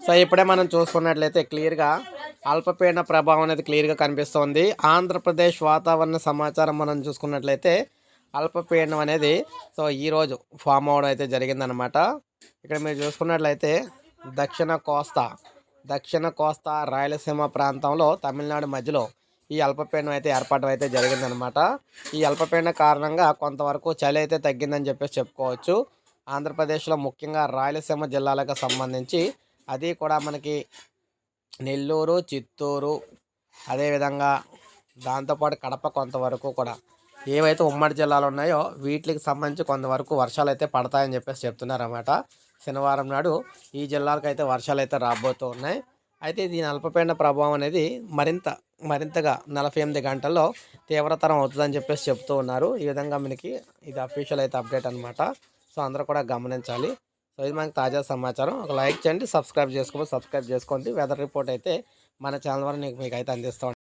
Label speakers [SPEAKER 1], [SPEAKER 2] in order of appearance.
[SPEAKER 1] So ఇప్పుడే మనం చూసుకున్నట్లయితే క్లియర్గా అల్పపీడన ప్రభావం అనేది క్లియర్గా కనిపిస్తోంది. ఆంధ్రప్రదేశ్ వాతావరణ సమాచారం మనం చూసుకున్నట్లయితే అల్పపీడనం అనేది సో ఈరోజు ఫామ్ అవడం అయితే జరిగిందనమాట ఇక్కడ మీరు చూసుకున్నట్లయితే దక్షిణ కోస్తా దక్షిణ కోస్తా రాయలసీమ ప్రాంతంలో తమిళనాడు మధ్యలో ఈ అల్పపీడనం అయితే ఏర్పడడం అయితే జరిగిందనమాట ఈ అల్పపీడన కారణంగా కొంతవరకు చలి అయితే తగ్గిందని చెప్పేసి చెప్పుకోవచ్చు. ఆంధ్రప్రదేశ్లో ముఖ్యంగా రాయలసీమ జిల్లాలకు సంబంధించి అది కూడా మనకి నెల్లూరు చిత్తూరు అదేవిధంగా దాంతోపాటు కడప కొంతవరకు కూడా ఏవైతే ఉమ్మడి జిల్లాలు ఉన్నాయో వీటికి సంబంధించి కొంతవరకు వర్షాలు అయితే పడతాయని చెప్పేసి చెప్తున్నారన్నమాట. శనివారం నాడు ఈ జిల్లాలకు అయితే వర్షాలు అయితే రాబోతూ ఉన్నాయి అయితే దీని అల్పపీడన ప్రభావం అనేది మరింత మరింతగా నలభై ఎనిమిది గంటల్లో తీవ్రతరం అవుతుందని చెప్పేసి చెప్తూ ఉన్నారు. ఈ విధంగా మనకి ఇది అఫీషియల్ అయితే అప్డేట్ అనమాట సో అందరూ కూడా గమనించాలి. సో ఇది మనకి తాజా సమాచారం. ఒక లైక్ చేయండి సబ్స్క్రైబ్ చేసుకోండి సబ్స్క్రైబ్ చేసుకోండి. వెదర్ రిపోర్ట్ అయితే మన ఛానల్ ద్వారా మీకు మీకు అయితే అందిస్తాం.